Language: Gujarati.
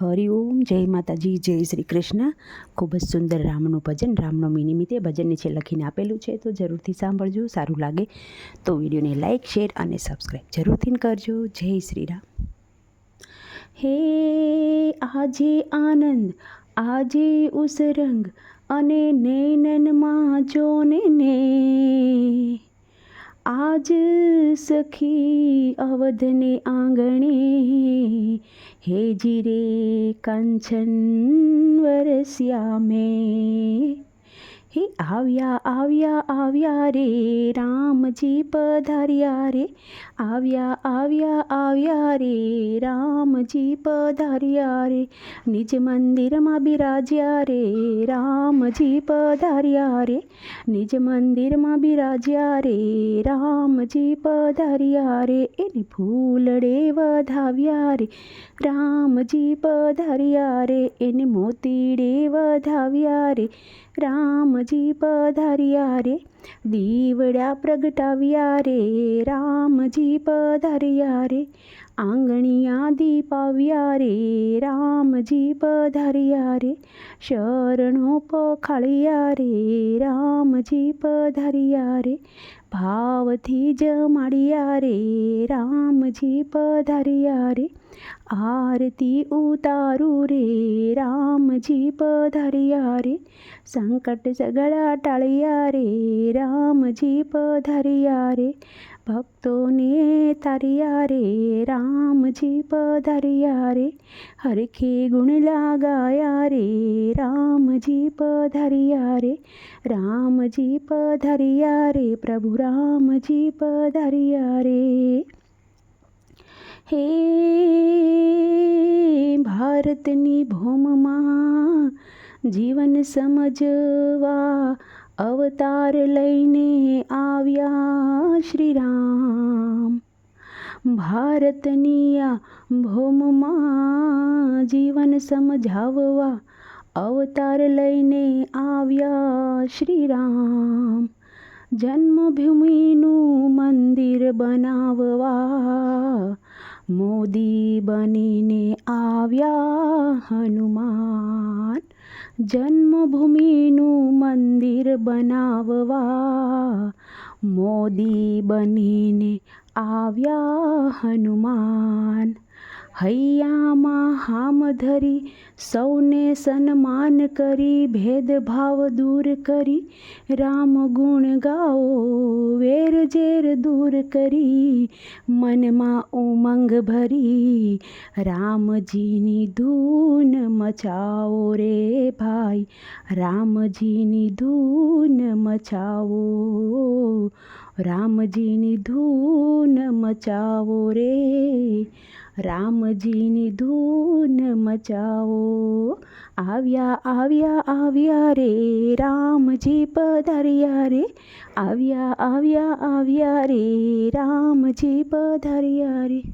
હરિઓમ, જય માતાજી, જય શ્રી કૃષ્ણ. ખૂબ જ સુંદર રામનું ભજન, રામનવમી નિમિત્તે ભજન નીચે લખીને આપેલું છે, તો જરૂરથી સાંભળજો, સારું લાગે તો વિડીયોને લાઇક શેર અને સબસ્ક્રાઈબ જરૂરથી કરજો. જય શ્રી રામ. હે આજે આનંદ, આજે ઉસરંગ અને નૈનનમાં જોને ને આજ સખી અવધને આંગણે હે જીરે કંચન વરસ્યા મેં. હે, આવ્યા આવ્યા આવ્યા રે, રામજી પધાર્યા રે. આવ્યા આવ્યા આવ્યા રે, રામજી પધાર્યા રે. નિજ મંદિરમાં બિરાજ્યા રે, રામજી પધાર્યા રે. નિજ મંદિરમાં બિરાજ્યા રે, રામજી પધાર્યા રે. એની ફૂલડે વધાવ્યા રે, રામજી પધાર્યા રે. એને મોતીડે વધાવ્યા રે રામજી પધાર્યા રે દીવડા પ્રગટાવ્યા રે રામજી પધાર્યા રે આંગણિયા દીપાવ્યા રે રામજી પધાર્યા રે શરણો પખાળ્યા રે રામજી પધાર્યા રે ભાવથી જમાડ્યા રે, રામજી પધાર્યા રે. આરતી ઉતારું રે, રામજી પધાર્યા રે. સંકટ સગળા ટાળ્યા રે, રામજી પધાર્યા રે. ભક્તોને તારિયા રે રામજી પધાર્યા રે હરખે ગુણ લાગાયા રે, રામજી પધાર્યા રે રામજી પધાર્યા રે પ્રભુ રામજી પધાર્યા રે હે ભારતની ભૂમમાં જીવન સમજવા અવતાર લઈને આવ્યા શ્રી રામ ભારતની આ ભૂમમાં જીવન સમજાવવા અવતાર લઈને આવ્યા શ્રી રામ જન્મભૂમિનું મંદિર બનાવવા મોદી બનીને આવ્યા હનુમાન. જન્મભૂમિનું મંદિર બનાવવા મોદી બનીને આવ્યા હનુમાન. હૈયામાં હામ ધરી સૌને સન્માન કરી, ભેદભાવ દૂર કરી, રામ ગુણ ગાઓ, વેર ઝેર દૂર કરી, મનમાં ઉમંગ ભરી, રામજીની ધૂન મચાવો રે ભાઈ, રામજીની ધૂન મચાવો. રામજીની ધૂન મચાવો રે. રામજીની ધૂન મચાવો. આવ્યા આવ્યા આવ્યા રે રામજી પધાર્યા રે. આવ્યા આવ્યા આવ્યા રે રામજી પધાર્યા રે.